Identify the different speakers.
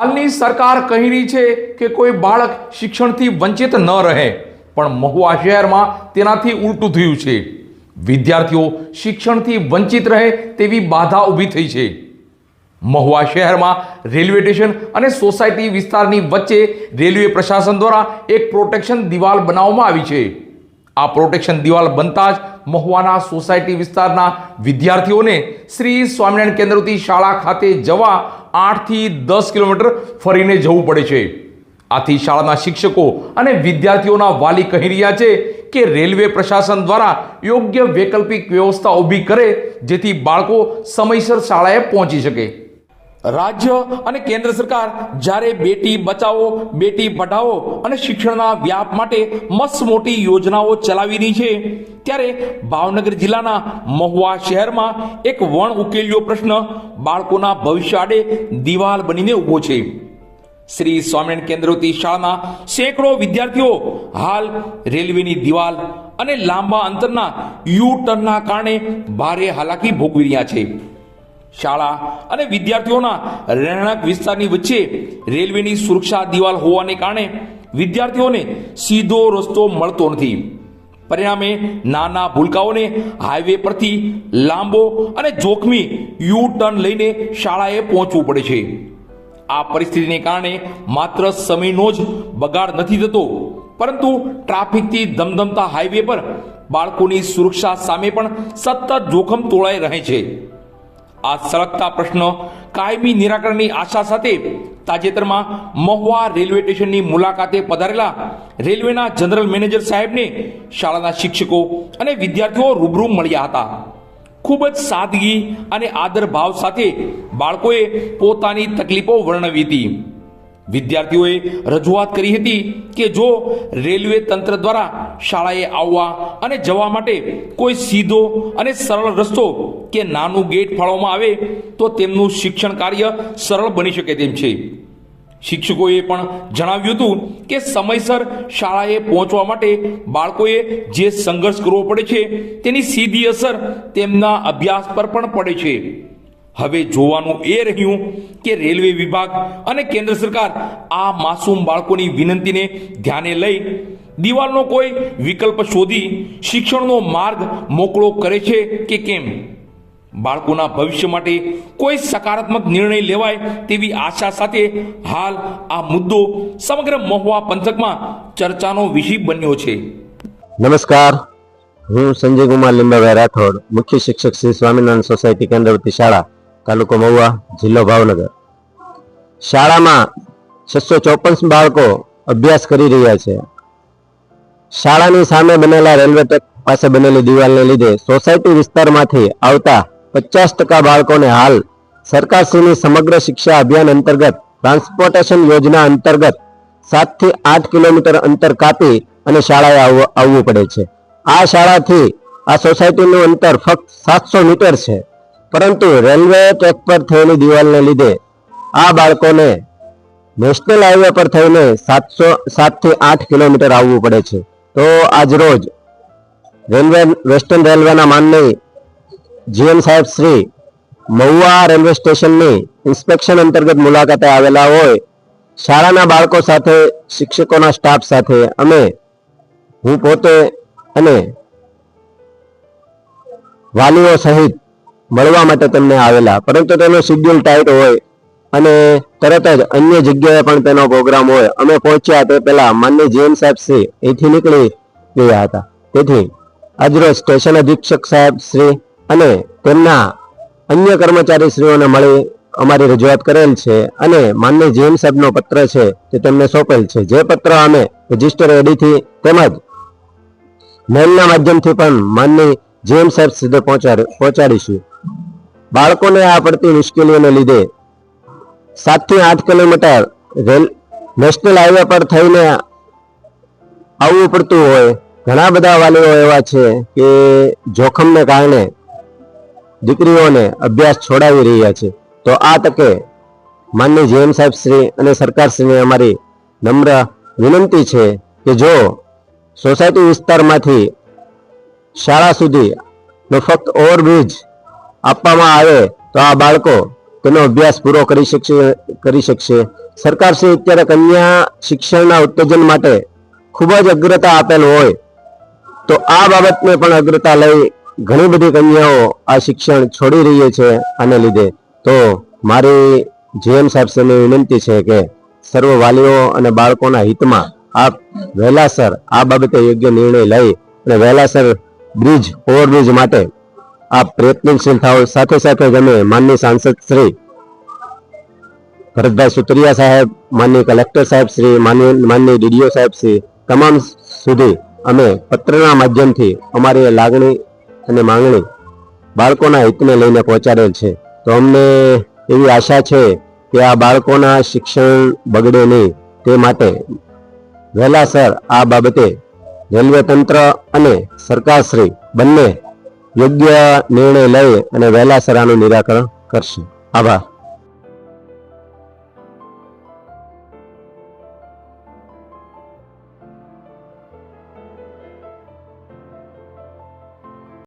Speaker 1: હાલની સરકાર કહી રહી છે કે કોઈ બાળક શિક્ષણથી વંચિત ન રહે, પણ મહુવા શહેરમાં તેનાથી ઉલટું થયું છે. વિદ્યાર્થીઓ શિક્ષણથી વંચિત રહે તેવી બાધા ઊભી થઈ છે. મહુવા શહેરમાં રેલવે સ્ટેશન અને સોસાયટી વિસ્તારની વચ્ચે રેલવે પ્રશાસન દ્વારા એક પ્રોટેક્શન દિવાલ બનાવવામાં આવી છે. આ પ્રોટેક્શન દિવાલ બનતા જ મહુવાના સોસાયટી વિસ્તારના વિદ્યાર્થીઓને શ્રી સ્વામિનારાયણ કેન્દ્રથી શાળા ખાતે જવા આઠથી દસ કિલોમીટર ફરીને જવું પડે છે. આથી શાળાના શિક્ષકો અને વિદ્યાર્થીઓના વાલી કહી રહ્યા છે કે રેલવે પ્રશાસન દ્વારા યોગ્ય વૈકલ્પિક વ્યવસ્થા ઊભી કરે જેથી બાળકો સમયસર શાળાએ પહોંચી શકે. રાજ્ય અને કેન્દ્ર સરકાર જ્યારે બેટી બચાવો, બેટી પઢાઓ અને શિક્ષણના વ્યાપ માટે મસ્ત મોટી યોજનાઓ ચલાવી રહી છે, ત્યારે ભાવનગર જિલ્લાના મહુવા શહેરમાં એક વણ ઉકેલ્યો પ્રશ્ન બાળકોના ભવિષ્ય આડે દિવાલ બનીને ઊભો છે. શ્રી સ્વામિનારાયણ કેન્દ્રોથી શાળાના સેંકડો વિદ્યાર્થીઓ હાલ રેલવેની દિવાલ અને લાંબા અંતરના યુ ટર્નના કારણે ભારે હાલાકી ભોગવી રહ્યા છે. શાળા અને વિદ્યાર્થીઓના રહેણાંક વિસ્તારની વચ્ચે રેલવેની સુરક્ષા દિવાલ હોવાને કારણે વિદ્યાર્થીઓને સીધો રસ્તો મળતો નથી. પરિણામે નાના ભૂલકાઓને હાઈવે પરથી લાંબો અને જોખમી યુ ટર્ન લઈને શાળાએ પહોંચવું પડે છે. આ પરિસ્થિતિને કારણે માત્ર સમયનો જ બગાડ નથી થતો, પરંતુ ટ્રાફિકથી ધમધમતા હાઈવે પર બાળકોની સુરક્ષા સામે પણ સતત જોખમ તોળાઈ રહે છે. આ સળગતા પ્રશ્ન કાયમી નિરાકરણની આશા સાથે તાજેતરમાં મહુવા રેલવે સ્ટેશનની મુલાકાતે પધારેલા રેલવેના જનરલ મેનેજર સાહેબને શાળાના શિક્ષકો અને વિદ્યાર્થીઓ રૂબરૂ મળ્યા હતા. ખૂબ જ સાદગી અને આદર ભાવ સાથે બાળકોએ પોતાની તકલીફો વર્ણવી હતી. વિદ્યાર્થીઓએ રજૂઆત કરી હતી કે જો રેલવે તંત્ર દ્વારા શાળાએ આવવા અને જવા માટે કોઈ સીધો અને સરળ રસ્તો કે નાનું ગેટ ફાળવવામાં આવે, તો તેમનું શિક્ષણ કાર્ય સરળ બની શકે તેમ છે. શિક્ષકોએ પણ જણાવ્યું હતું કે સમયસર શાળાએ પહોંચવા માટે બાળકોએ જે સંઘર્ષ કરવો પડે છે, તેની સીધી અસર તેમના અભ્યાસ પર પણ પડે છે. હવે જોવાનું એ રહ્યું કે રેલવે વિભાગ અને કેન્દ્ર સરકાર આ માસૂમ બાળકોની વિનંતીને ધ્યાને લઈ દિવાલનો કોઈ વિકલ્પ શોધી શિક્ષણનો માર્ગ મોકળો કરે છે કે કેમ? બાળકોના ભવિષ્ય માટે કોઈ સકારાત્મક નિર્ણય લેવાય તેવી આશા સાથે હાલ આ મુદ્દો સમગ્ર મહુવા પંથકમાં ચર્ચાનો વિષય બન્યો છે.
Speaker 2: નમસ્કાર. હું સંજય કુમાર લીંબાભાઈ રાઠોડ, મુખ્ય શિક્ષક શ્રી સ્વામિનારાયણ સોસાયટી કેન્દ્રવતી શાળા તાલુકો મહુવા, જિલ્લો ભાવનગર. શાળામાં છસો ચોપન બાળકો અભ્યાસ કરી રહ્યા છે. શાળાની સામે બનેલા રેલવે ટ્રેક પાસે બનેલી દિવાલને લીધે સોસાયટી વિસ્તારમાંથી આવતા પચાસ ટકા બાળકોને હાલ સરકારશ્રીની સમગ્ર શિક્ષા અભિયાન અંતર્ગત ટ્રાન્સપોર્ટેશન યોજના અંતર્ગત સાતથી આઠ કિલોમીટર અંતર કાપી અને શાળાએ આવવું પડે છે. આ શાળાથી આ સોસાયટીનું અંતર ફક્ત સાતસો મીટર છે. પરંતુ રેલવે ટ્રેક પર થયેલી દિવાલને લીધે આ બાળકોને નેશનલ હાઈવે પર થઈને સાતસો સાતથી આઠ કિલોમીટર આવવું પડે છે. તો આજ રોજ રેલવે, વેસ્ટર્ન રેલવેના માનની જીએમ સાહેબ શ્રી મહુવા રેલવે સ્ટેશનની ઇન્સ્પેક્શન અંતર્ગત મુલાકાતે આવેલા હોય, શાળાના બાળકો સાથે, શિક્ષકોના સ્ટાફ સાથે અમે હું પોતે અને વાલીઓ સહિત મળવા માટે તેમને આવેલા. પરંતુ તેનો શિડ્યુલ ટાઈટ હોય અને તરત જ અન્ય જગ્યાએ પણ તેનો પ્રોગ્રામ હોય. અમે પહોંચ્યા તે પહેલા માન્ય જીએમ સાહેબ શ્રી અહીંથી નીકળી ગયા હતા. તેથી આજરોજ સ્ટેશન અધિક્ષક સાહેબ શ્રી અને તેમના અન્ય કર્મચારી શ્રીઓને મળી અમારી રજૂઆત કરેલ છે અને માન્ય જીએમ સાહેબનો પત્ર છે તે તેમને સોંપેલ છે. જે પત્ર અમે રજિસ્ટર એડીથી તેમજ મેલના માધ્યમથી પણ માન્ય જીએમ સાહેબ સુધી પહોંચાડ, પહોંચાડીશું. બાળકોને આ પડતી મુશ્કેલીઓને લીધે સાતથી આઠ કિલોમીટર રેલ, નેશનલ હાઈવે પર થઈને આવવું પડતું હોય. ઘણા બધા વાલીઓ એવા છે કે જોખમને કારણે દીકરીઓને અભ્યાસ છોડાવી રહ્યા છે. તો આ તકે માન્ય જીએમ સાહેબ શ્રી અને સરકારશ્રીને અમારી નમ્ર વિનંતી છે કે જો સોસાયટી વિસ્તારમાંથી શાળા સુધી નો ફક્ત ઓવરબ્રિજ આપવામાં આવે તો આ બાળકો તેનો અભ્યાસ પૂરો કરી શકશે કરી શકશે. સરકારશ્રી અત્યારે કન્યા શિક્ષણના ઉત્તેજન માટે ખૂબ જ અગ્રતા આપેલ હોય તો આ બાબતને પણ અગ્રતા લઈ ઘણી બધી કન્યાઓ આ શિક્ષણ છોડી રહી છે આને લીધે. તો મારી જીએમ સાહેબ વિનંતી છે કે સર્વ વાલીઓ અને બાળકોના હિતમાં આપ વહેલાસર આ બાબતે યોગ્ય નિર્ણય લઈ અને વહેલાસર બ્રિજ, ઓવરબ્રિજ માટે આપ પ્રયત્નશીલ થાઓ. સાથે સાથે તમે માનની સાંસદ શ્રી ભરતભાઈ સુતરિયા સાહેબ માનની કલેક્ટર સાહેબ શ્રી માનની માનની ડીડીઓ સાહેબ શ્રી, તમામ સુધી અમે પત્રના માધ્યમથી અમારી લાગણી અને માંગણી બાળકોના હિતને લઈને પહોંચાડેલ છે. તો અમને એવી આશા છે કે આ બાળકોના શિક્ષણ બગડે નહીં. તે માટે વહેલાસર આ બાબતે રેલવે તંત્ર અને સરકારશ્રી બંને યોગ્ય નિર્ણય લઈ અને વહેલાસર આનું નિરાકરણ કરશે. આભાર.